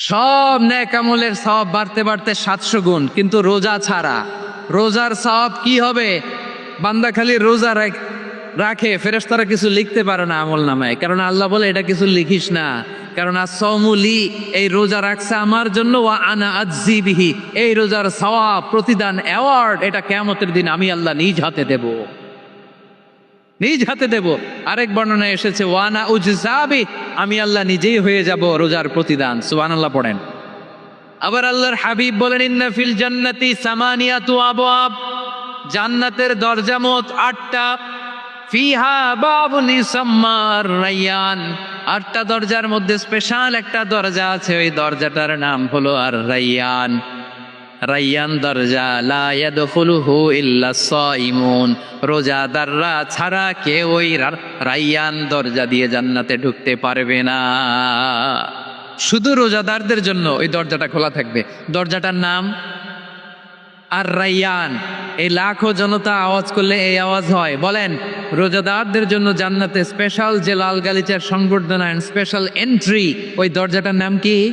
সব ন্যাক আমলের সব বাড়তে বাড়তে সাতশো গুণ, কিন্তু রোজা ছাড়া। রোজার সব কি হবে? বান্দা খালি রোজা রাখ- ফেরেশতারা কিছু লিখতে পারে না আমল নামায়। কারণ আল্লাহ বলে, এটা কিছু লিখিস না। কারণ আসমুলি এই রোজা রাখছে আমার জন্য, ওয়া আনা আজিবিহি এই রোজার সওয়াব, প্রতিদান অ্যাওয়ার্ড এটা কেমতের দিন আমি আল্লাহ নিজ হাতে দেবো। নিজ হাতে দেব। আরেক বর্ণনায় এসেছে ওয়ানা উজাবি আমি আল্লাহ নিজেই হয়ে যাব রোজার প্রতিদান সুবান আল্লাহ পড়েন। আবার আল্লাহর হাবিব বলেন, ইন্না ফিল জান্নাতি সামানিয়াতু আবওয়াব। জান্নাতের দরজা মোট আটটা। ফিহা বাবুন ইসাম্মার রাইয়ান। আটটা দরজার মধ্যে স্পেশাল একটা দরজা আছে, ওই দরজাটার নাম হলো আর রাইয়ান রাইয়ান দরজা ইল্লা রোজাদাররা ছাড়া কেউ রাইয়ান দরজা দিয়ে জান্নাতে ঢুকতে পারবে না। শুধু রোজাদারদের জন্য ওই দরজাটা খোলা থাকবে। দরজাটার নাম আর রাইয়ান। এই লাখো জনতা আওয়াজ করলে এই আওয়াজ হয়। বলেন, রোজাদারদের জন্য জান্নাতে স্পেশাল যে লাল গালিচার সংবর্ধনা স্পেশাল এন্ট্রি ওই দরজাটার নাম কি?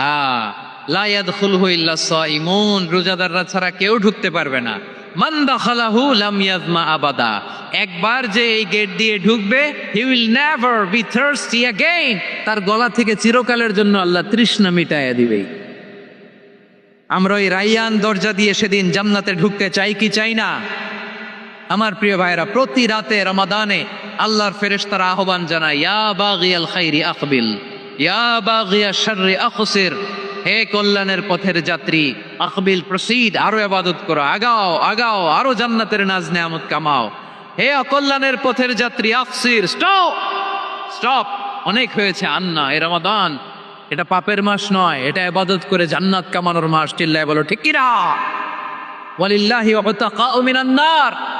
আহ, লা ইয়াদখুলহু ইল্লা সাইমুন রোজাদাররা ছাড়া কেউ ঢুকতে পারবে না। মান দাখালাহু লাম ইয়াজমা আবাদা। একবার যে এই গেট দিয়ে ঢুকবে he never be thirsty again তার গলা থেকে চিরকালের জন্য আল্লাহ তৃষ্ণা মিটাইয়া দিবেই আমরা ওই রাইয়ান দরজা দিয়ে সেদিন জান্নাতে ঢুকতে চাই কি চাই না? আমার প্রিয় ভাইরা প্রতি রাতে রমাদানে আল্লাহর ফেরেশতারা আহ্বান জানায় ইয়া বাগিয়াল খাইরি আকবিল হে কল্যাণের পথের যাত্রী, আকবিল প্রসিদ, আরও ইবাদত করো, আগাও আগাও, আরও জান্নাতের নাজ নেয়ামত কামাও। হে অকল্যাণের পথের যাত্রী আফসির স্টপ! স্টপ! অনেক হয়েছে আন্না, এ রমাদান। এটা পাপের মাস নয়, এটা ইবাদত করে জান্নাত কামানোর মাস, চিল্লায় বলো, ঠিক কিনা? ওয়ালিল্লাহি ওয়াতাকাউ মিনান নার।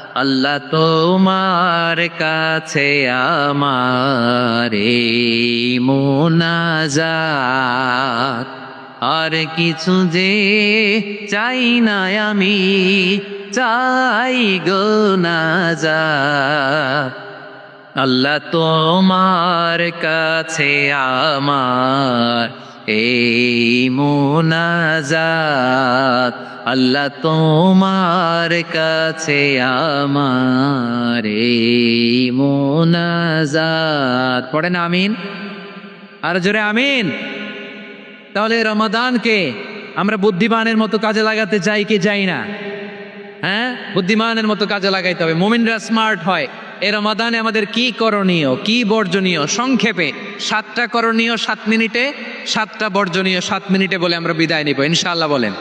আল্লাহ তোমার কাছে আমার মোনাজাত। আর কিছু যে চাই না আমি, চাই গো না যা আল্লাহ তোমার কাছে আমার এই মোনাজাত। আল্লাহ তোমার কাছে আমার মোনাজাত। পড়েন আমিন? আর জোরে আমিন? তাহলে রমাদানকে আমরা বুদ্ধিমানের মতো কাজে লাগাতে চাই কি যাই না? হ্যাঁ? বুদ্ধিমানের মতো কাজে লাগাইতে হবে। মোমিনরা স্মার্ট হয়। এ রমাদানে আমাদের কি করণীয়? কি বর্জনীয়? সংক্ষেপে, সাতটা করণীয় সাত মিনিটে, সাতটা বর্জনীয় সাত মিনিটে বলে আমরা বিদায় নিব। ইনশাআল্লাহ বলেন।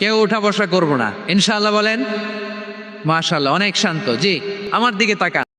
কেউ উঠা বসা করব না। ইনশাল্লাহ বলেন মাশাল্লাহ অনেক শান্ত। জি আমার দিকে তাকান।